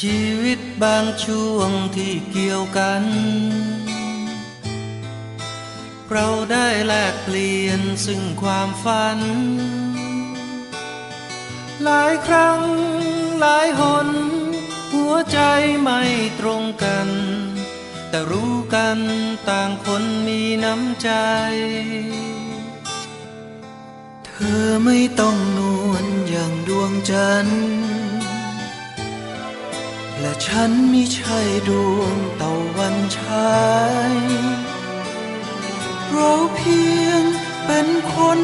ชีวิตบางช่วงที่เกี่ยวกัน เราได้แลกเปลี่ยนซึ่งความฝัน หลายครั้งหลายหน หัวใจไม่ตรงกัน แต่รู้กันต่างคนมีน้ำใจ เธอไม่ต้องนวลอย่างดวงจันทร์ และฉันไม่ใช่ดวงตะวันฉายเราเพียงเป็นคน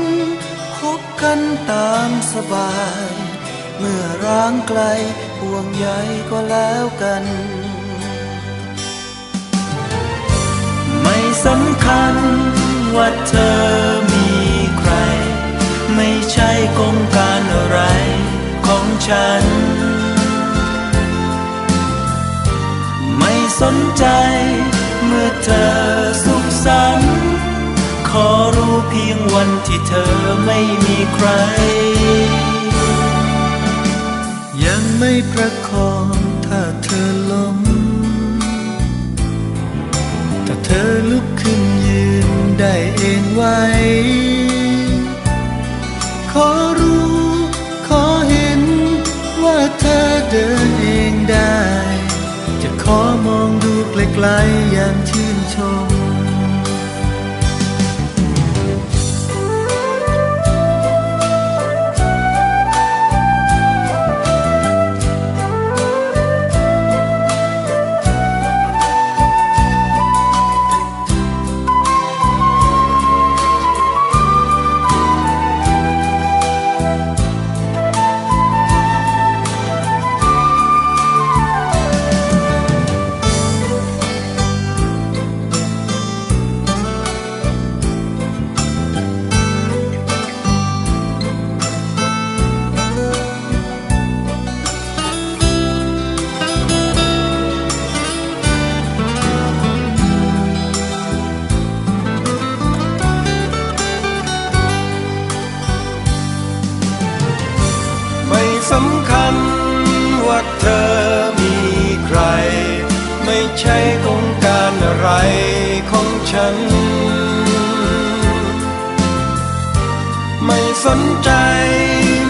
คบกันตามสบาย เมื่อร้างไกลห่วงใยก็แล้วกัน ไม่สำคัญว่าเธอ สนใจ เมื่อเธอสุขสันต์ขอรู้เพียงวันที่เธอไม่มีใคร ยังไม่ประคองถ้าเธอล้มแต่เธอลุกขึ้นยืนได้เองไว้ ขอรู้ขอเห็นว่าเธอเดินเองได้ จะขอมอ ไกลๆอย่างชื่ำคัญว่าเธอมีใคร ไม่ใช่กงการอะไรของฉัน ไม่สนใจ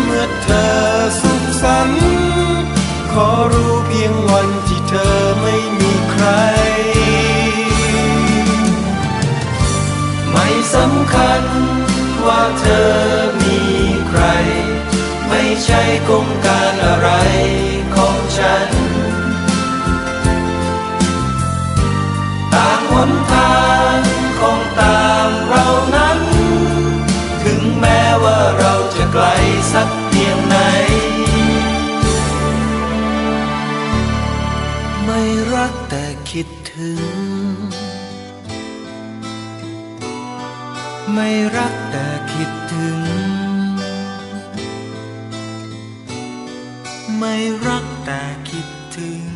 เมื่อเธอ ใช่กงการอะไรของฉัน ต่างหนทางของตามเรานั้น ถึงแม้ว่าเราจะไกลสักเพียงไหน ไม่รักแต่คิดถึง ไม่รักแต่คิดถึง ไม่รักแต่คิดถึง